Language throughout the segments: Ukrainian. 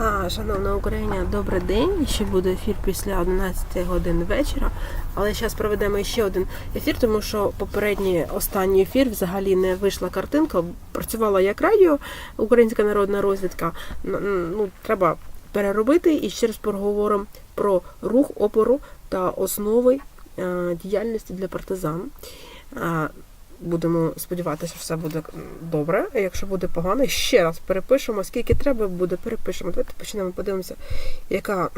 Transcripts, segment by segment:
А, шановна Україна, добрий день. Ще буде ефір після 11 годин вечора. Але зараз проведемо ще один ефір, тому що попередній останній ефір взагалі не вийшла картинка. Працювала як радіо, Українська народна розвідка. Ну, треба переробити і ще раз поговоримо про рух опору та основи е, діяльності для партизан. Будемо сподіватися, що все буде добре. А якщо буде погано, ще раз перепишемо. Скільки треба буде, перепишемо. Давайте почнемо, подивимося, яка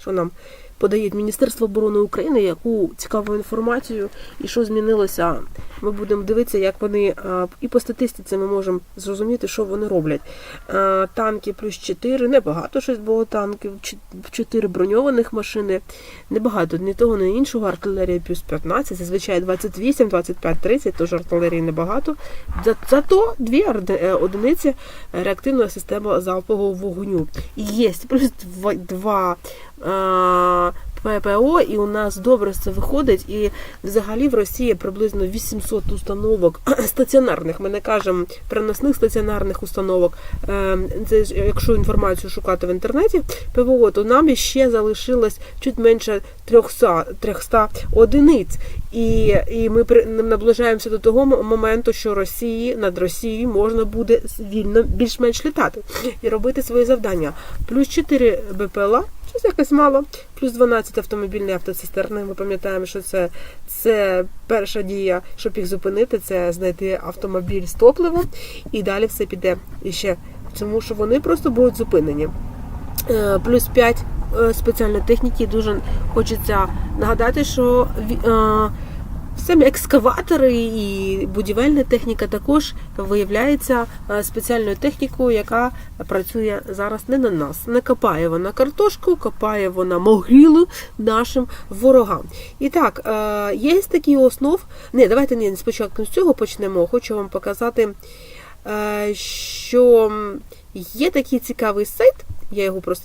що нам подає Міністерство оборони України, яку цікаву інформацію і що змінилося. Ми будемо дивитися, як вони і по статистиці ми можемо зрозуміти, що вони роблять. Танки плюс 4, небагато щось було танків, 4 броньованих машини, небагато ні того, ні іншого. Артилерія плюс 15, зазвичай 28, 25, 30, тож артилерії небагато. Зато дві е, одиниці реактивна система залпового вогню. І є плюс два, два е, ППО, і у нас добре це виходить. І взагалі в Росії приблизно 800 установок стаціонарних. Ми не кажемо переносних стаціонарних установок. Е, Це якщо інформацію шукати в інтернеті, ПВО, то нам ще залишилось чуть менше 300, 300 одиниць. І, і ми наближаємося до того моменту, що Росії над Росією можна буде вільно більш-менш літати і робити свої завдання. Плюс 4 БПЛА, щось якось мало, плюс 12 автомобільні автоцистерни. Ми пам'ятаємо, що це, це перша дія, щоб їх зупинити, це знайти автомобіль з топливом, і далі все піде іще. Тому що вони просто будуть зупинені. Е, Плюс 5 спеціальної техніки. Дуже хочеться нагадати, що Самі екскаватори і будівельна техніка також виявляється е, спеціальною технікою, яка працює зараз не на нас. Не копає вона картошку, копає вона могилу нашим ворогам. І так, е, є такі основ. Не, давайте не спочатку з цього почнемо. Хочу вам показати, е, що є такий цікавий сайт. Я його просто не